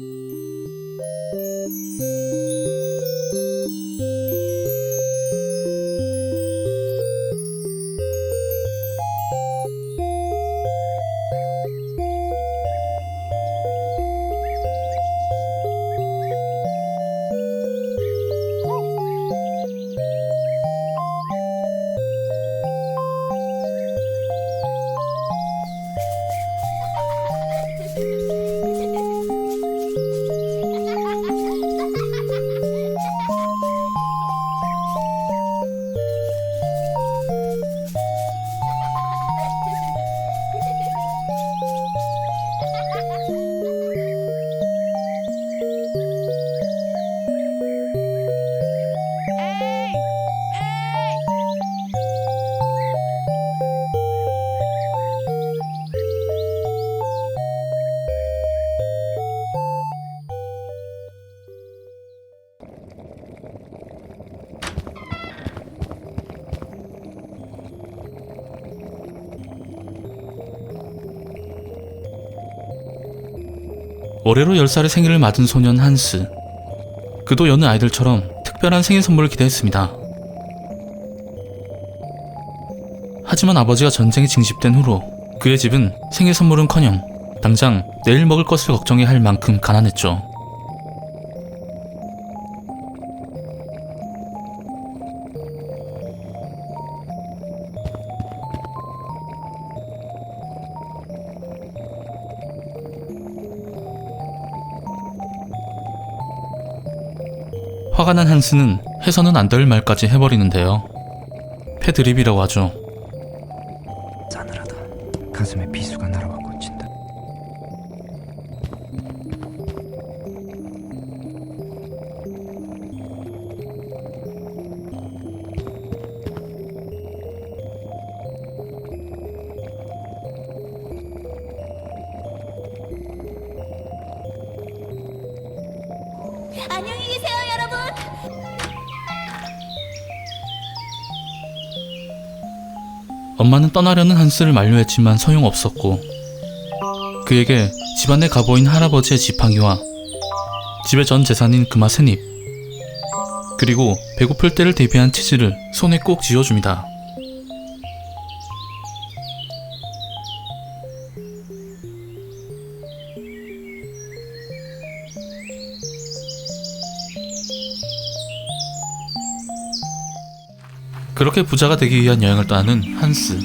Música 올해로 10살의 생일을 맞은 소년 한스. 그도 여느 아이들처럼 특별한 생일 선물을 기대했습니다. 하지만 아버지가 전쟁에 징집된 후로 그의 집은 생일 선물은커녕 당장 내일 먹을 것을 걱정해야 할 만큼 가난했죠. 화가 난 한스는 해서는 안 될 말까지 해버리는데요. 패드립이라고 하죠. 싸늘하다. 가슴에 비수가 날아와 꽂 엄마는 떠나려는 한스를 만류했지만 소용없었고 그에게 집안의 가보인 할아버지의 지팡이와 집의 전 재산인 금화 새잎 그리고 배고플 때를 대비한 치즈를 손에 꼭 쥐어줍니다. 그렇게 부자가 되기 위한 여행을 떠나는 한스.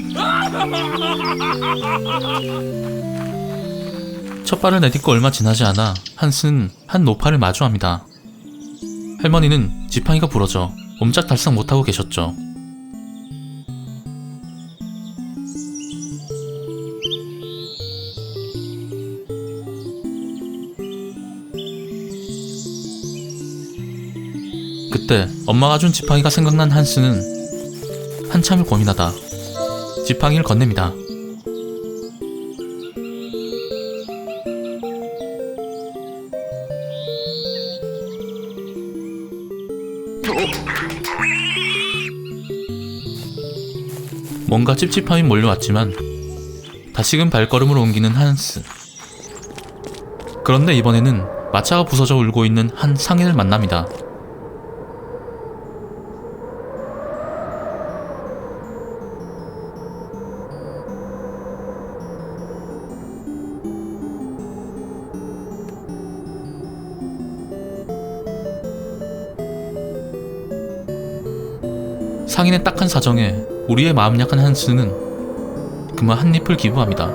첫 발을 내딛고 얼마 지나지 않아 한스는 한 노파를 마주합니다. 할머니는 지팡이가 부러져 옴짝달싹 못하고 계셨죠. 그때 엄마가 준 지팡이가 생각난 한스는 한참을 고민하다 지팡이를 건넵니다. 뭔가 찝찝함이 몰려왔지만 다시금 발걸음을 옮기는 한스. 그런데 이번에는 마차가 부서져 울고 있는 한 상인을 만납니다. 상인의 딱한 사정에 우리의 마음 약한 한스는 그만 한 잎을 기부합니다.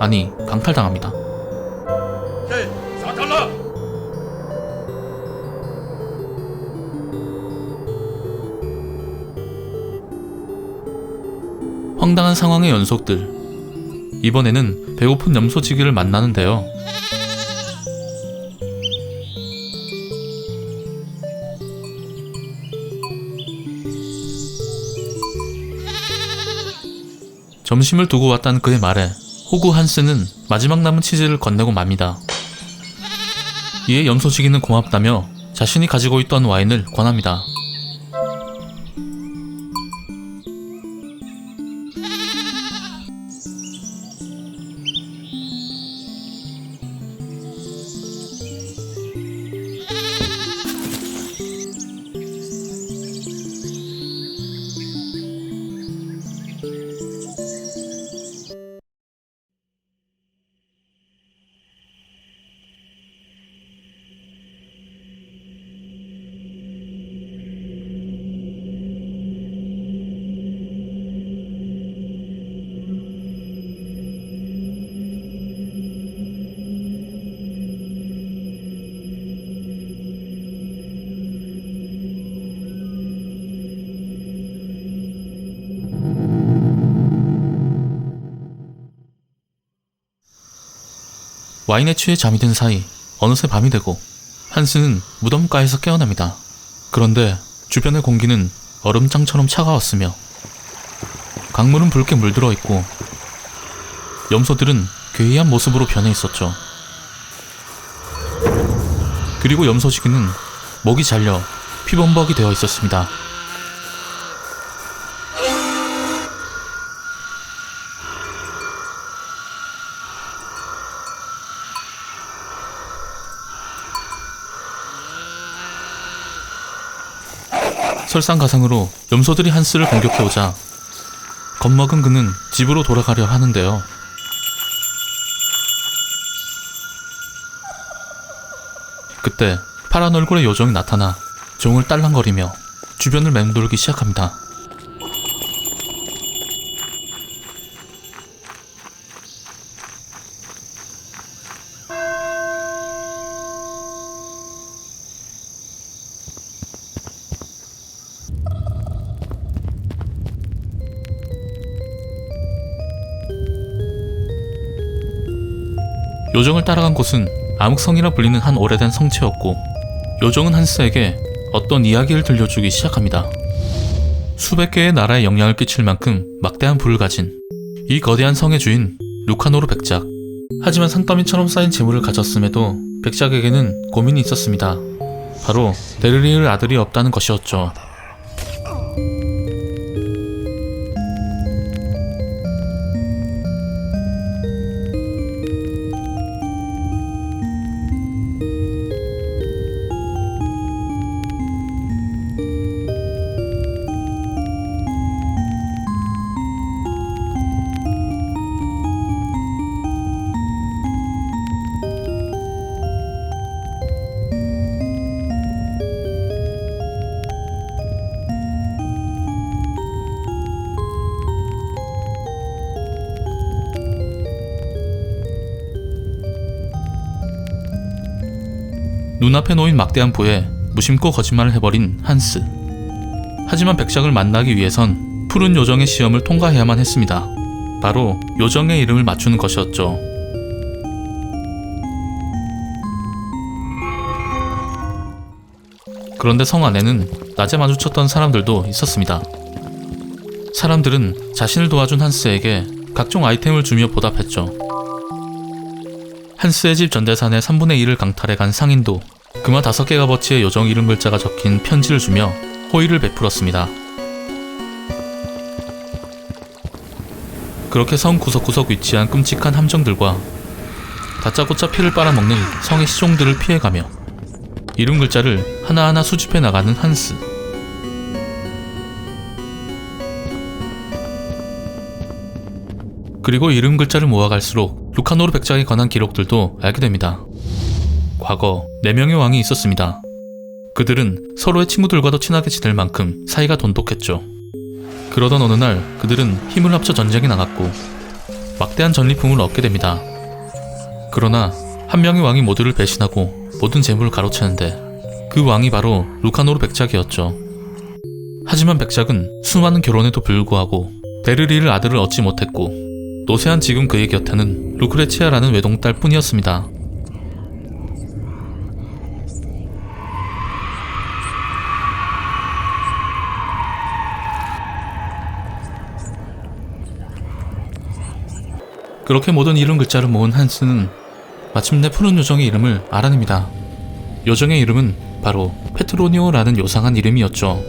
아니, 강탈당합니다. 4달러! 황당한 상황의 연속들. 이번에는 배고픈 염소지기를 만나는데요. 점심을 두고 왔다는 그의 말에 호구 한스는 마지막 남은 치즈를 건네고 맙니다. 이에 염소지기는 고맙다며 자신이 가지고 있던 와인을 권합니다. 와인에 취해 잠이 든 사이 어느새 밤이 되고 한스는 무덤가에서 깨어납니다. 그런데 주변의 공기는 얼음장처럼 차가웠으며 강물은 붉게 물들어 있고 염소들은 괴이한 모습으로 변해 있었죠. 그리고 염소지기는 목이 잘려 피범벅이 되어 있었습니다. 설상가상으로 염소들이 한스를 공격해오자 겁먹은 그는 집으로 돌아가려 하는데요. 그때 파란 얼굴의 요정이 나타나 종을 딸랑거리며 주변을 맴돌기 시작합니다. 요정을 따라간 곳은 암흑성이라 불리는 한 오래된 성체였고 요정은 한스에게 어떤 이야기를 들려주기 시작합니다. 수백 개의 나라에 영향을 끼칠 만큼 막대한 부를 가진 이 거대한 성의 주인 루카노르 백작. 하지만 산더미처럼 쌓인 재물을 가졌음에도 백작에게는 고민이 있었습니다. 바로 데르리을 아들이 없다는 것이었죠. 눈앞에 놓인 막대한 부에 무심코 거짓말을 해버린 한스. 하지만 백작을 만나기 위해선 푸른 요정의 시험을 통과해야만 했습니다. 바로 요정의 이름을 맞추는 것이었죠. 그런데 성 안에는 낮에 마주쳤던 사람들도 있었습니다. 사람들은 자신을 도와준 한스에게 각종 아이템을 주며 보답했죠. 한스의 집 전재산의 3분의 1을 강탈해 간 상인도 금화 다섯 개가 버치의 요정 이름 글자가 적힌 편지를 주며 호의를 베풀었습니다. 그렇게 성 구석구석 위치한 끔찍한 함정들과 다짜고짜 피를 빨아먹는 성의 시종들을 피해가며 이름 글자를 하나하나 수집해 나가는 한스. 그리고 이름 글자를 모아갈수록 루카노르 백작에 관한 기록들도 알게 됩니다. 과거 4명의 왕이 있었습니다. 그들은 서로의 친구들과도 친하게 지낼 만큼 사이가 돈독했죠. 그러던 어느 날 그들은 힘을 합쳐 전쟁에 나갔고 막대한 전리품을 얻게 됩니다. 그러나 한 명의 왕이 모두를 배신하고 모든 재물을 가로채는데 그 왕이 바로 루카노르 백작이었죠. 하지만 백작은 수많은 결혼에도 불구하고 베르리를 아들을 얻지 못했고 노세한 지금 그의 곁에는 루크레치아라는 외동딸 뿐이었습니다. 그렇게 모든 이름 글자를 모은 한스는 마침내 푸른 요정의 이름을 알아냅니다. 요정의 이름은 바로 페트로니오라는 요상한 이름이었죠.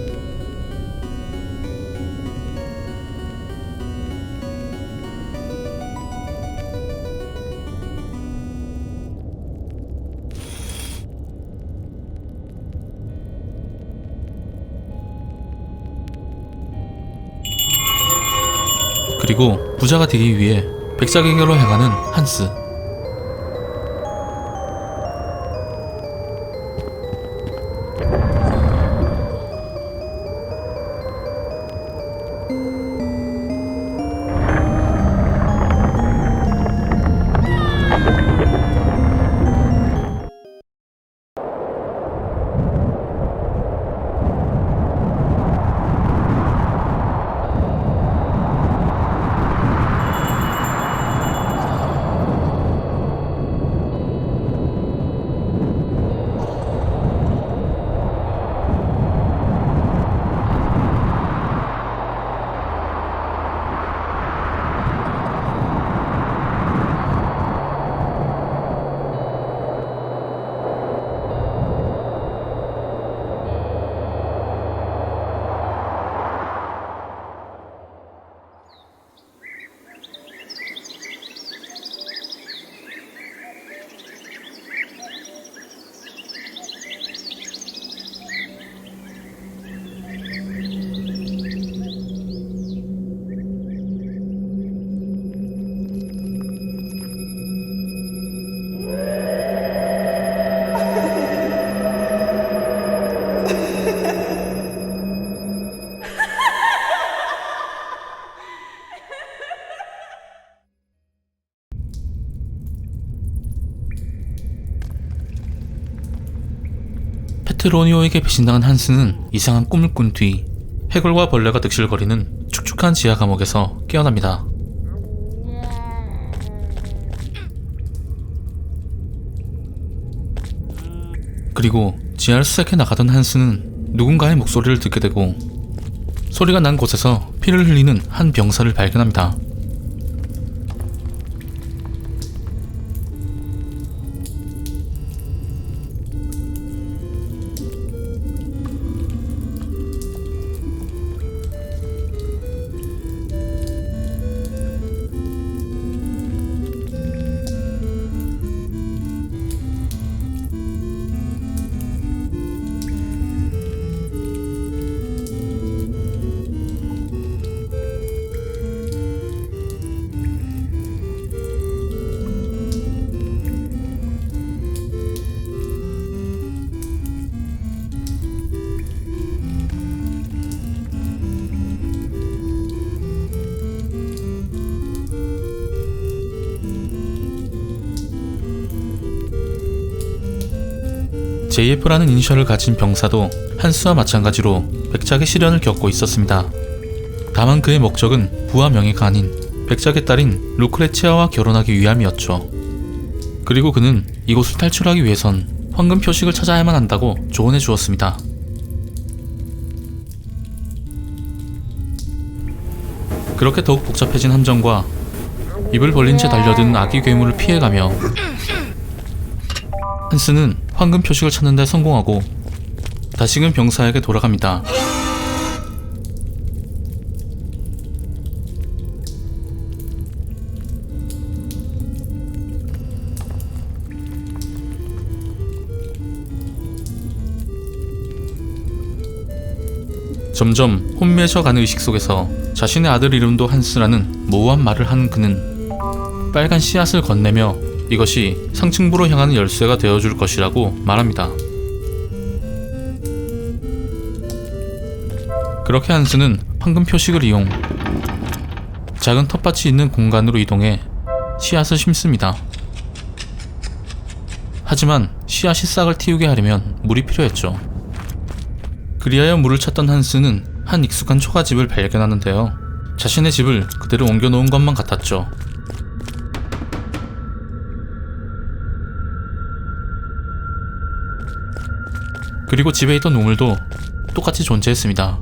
그리고 부자가 되기 위해 백작에게로 향하는 한스. 페트로니오에게 배신당한 한스는 이상한 꿈을 꾼 뒤 해골과 벌레가 득실거리는 축축한 지하 감옥에서 깨어납니다. 그리고 지하를 수색해 나가던 한스는 누군가의 목소리를 듣게 되고 소리가 난 곳에서 피를 흘리는 한 병사를 발견합니다. JF라는 이니셜을 가진 병사도 한스와 마찬가지로 백작의 시련을 겪고 있었습니다. 다만 그의 목적은 부와 명예가 아닌 백작의 딸인 루크레치아와 결혼하기 위함이었죠. 그리고 그는 이곳을 탈출하기 위해선 황금 표식을 찾아야만 한다고 조언해 주었습니다. 그렇게 더욱 복잡해진 함정과 입을 벌린 채 달려든 아기 괴물을 피해가며 한스는 황금 표식을 찾는 데 성공하고 다시금 병사에게 돌아갑니다. 점점 혼미해져가는 의식 속에서 자신의 아들 이름도 한스라는 모호한 말을 하는 그는 빨간 씨앗을 건네며 이것이 상층부로 향하는 열쇠가 되어줄 것이라고 말합니다. 그렇게 한스는 황금 표식을 이용 작은 텃밭이 있는 공간으로 이동해 씨앗을 심습니다. 하지만 씨앗이 싹을 틔우게 하려면 물이 필요했죠. 그리하여 물을 찾던 한스는 한 익숙한 초가집을 발견하는데요. 자신의 집을 그대로 옮겨놓은 것만 같았죠. 그리고 집에 있던 우물도 똑같이 존재했습니다.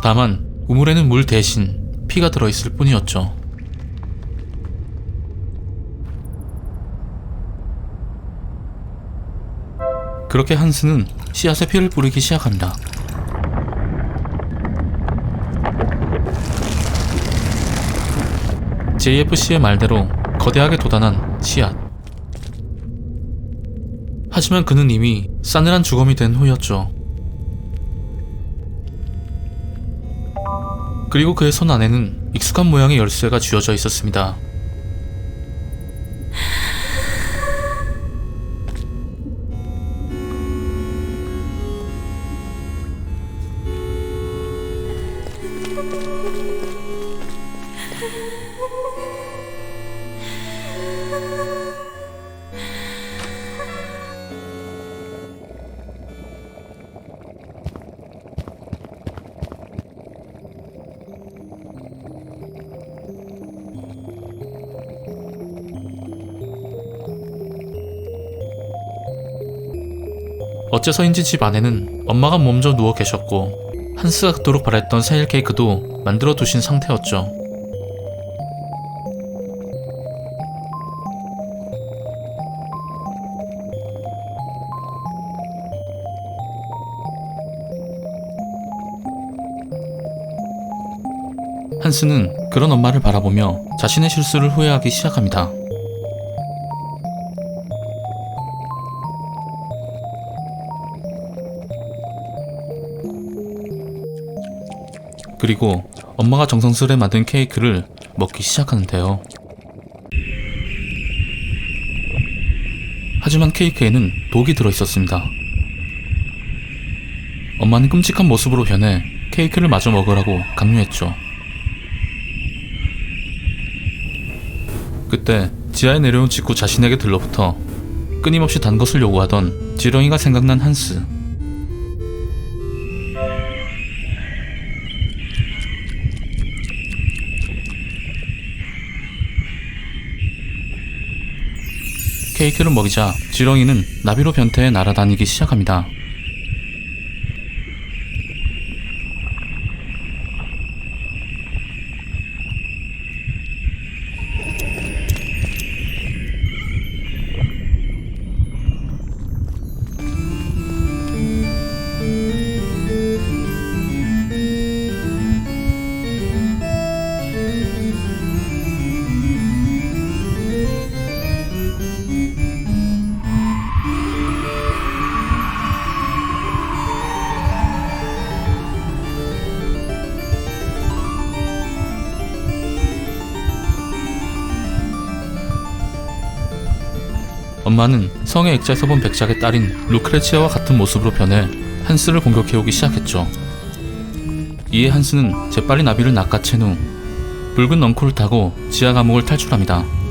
다만 우물에는 물 대신 피가 들어있을 뿐이었죠. 그렇게 한스는 씨앗에 피를 뿌리기 시작합니다. JFC의 말대로 거대하게 도단한 씨앗. 하지만 그는 이미 싸늘한 주검이 된 후였죠. 그리고 그의 손 안에는 익숙한 모양의 열쇠가 쥐어져 있었습니다. 어째서인지 집 안에는 엄마가 몸져 누워 계셨고 한스가 그토록 바랬던 생일 케이크도 만들어 두신 상태였죠. 한스는 그런 엄마를 바라보며 자신의 실수를 후회하기 시작합니다. 그리고 엄마가 정성스레 만든 케이크를 먹기 시작하는데요. 하지만 케이크에는 독이 들어 있었습니다. 엄마는 끔찍한 모습으로 변해 케이크를 마저 먹으라고 강요했죠. 그때 지하에 내려온 직후 자신에게 들러붙어 끊임없이 단 것을 요구하던 지렁이가 생각난 한스. 케이크를 먹이자 지렁이는 나비로 변태해 날아다니기 시작합니다. 엄마는 성의 액자에서 본 백작의 딸인 루크레치아와 같은 모습으로 변해 한스를 공격해오기 시작했죠. 이에 한스는 재빨리 나비를 낚아챈 후 붉은 넝쿨을 타고 지하 감옥을 탈출합니다.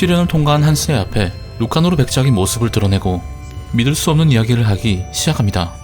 시련을 통과한 한스의 앞에 루카노르 백작이 모습을 드러내고 믿을 수 없는 이야기를 하기 시작합니다.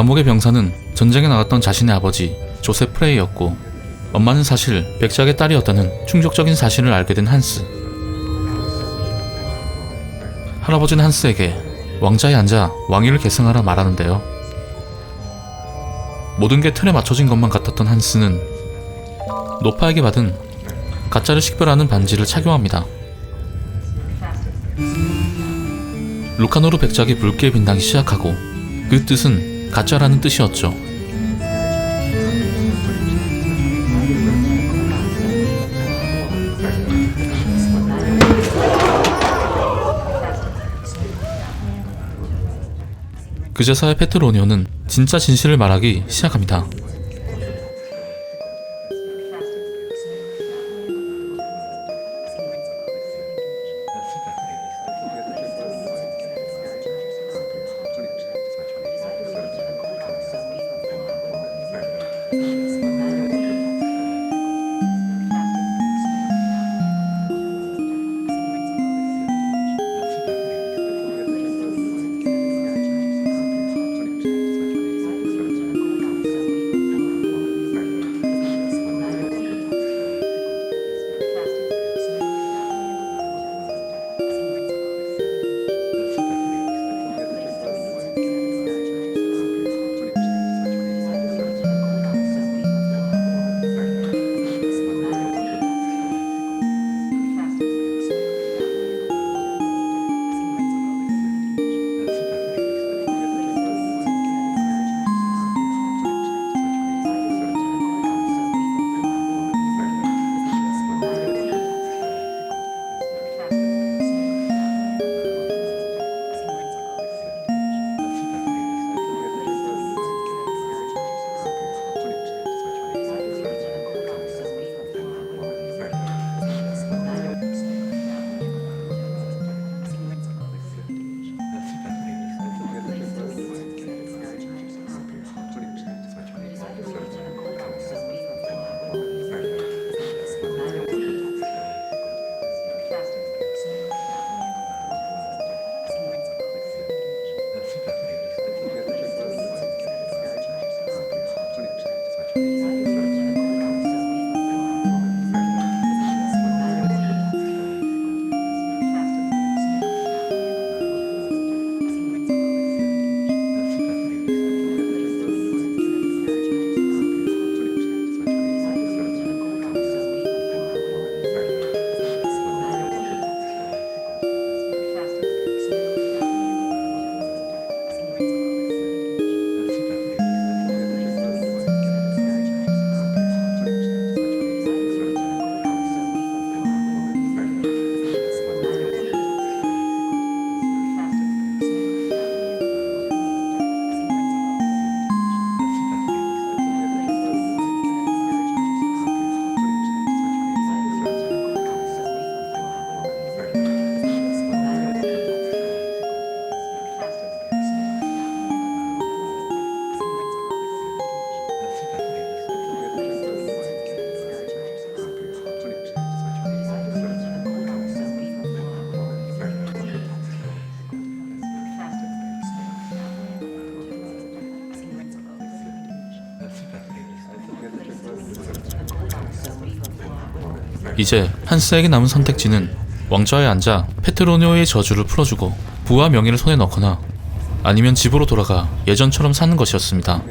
감옥의 병사는 전쟁에 나갔던 자신의 아버지 조셉 프레이였고 엄마는 사실 백작의 딸이었다는 충격적인 사실을 알게 된 한스. 할아버지는 한스에게 왕자에 앉아 왕위를 계승하라 말하는데요. 모든 게 틀에 맞춰진 것만 같았던 한스는 노파에게 받은 가짜를 식별하는 반지를 착용합니다. 루카노르 백작이 붉게 빛나기 시작하고 그 뜻은 가짜라는 뜻이었죠. 그제서야 페트로니오는 진짜 진실을 말하기 시작합니다. 이제 한스에게 남은 선택지는 왕좌에 앉아 페트로니오의 저주를 풀어주고 부와 명예를 손에 넣거나 아니면 집으로 돌아가 예전처럼 사는 것이었습니다.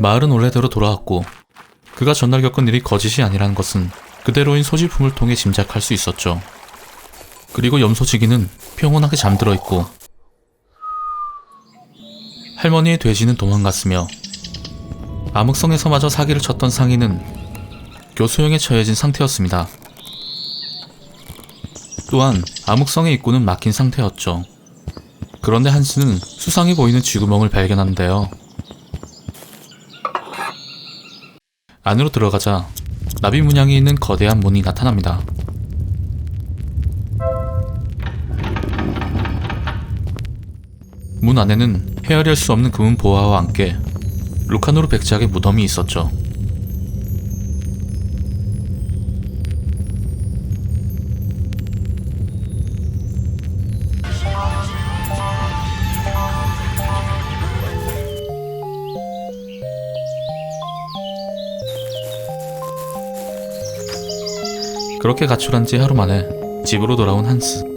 마을은 원래대로 돌아왔고 그가 전날 겪은 일이 거짓이 아니라는 것은 그대로인 소지품을 통해 짐작할 수 있었죠. 그리고 염소지기는 평온하게 잠들어 있고 할머니의 돼지는 도망갔으며 암흑성에서마저 사기를 쳤던 상인은 교수형에 처해진 상태였습니다. 또한 암흑성의 입구는 막힌 상태였죠. 그런데 한스는 수상해 보이는 쥐구멍을 발견하는데요. 안으로 들어가자 나비 문양이 있는 거대한 문이 나타납니다. 문 안에는 헤아릴 수 없는 금은 보화와 함께 루카노르 백작의 무덤이 있었죠. 그렇게 가출한 지 하루 만에 집으로 돌아온 한스.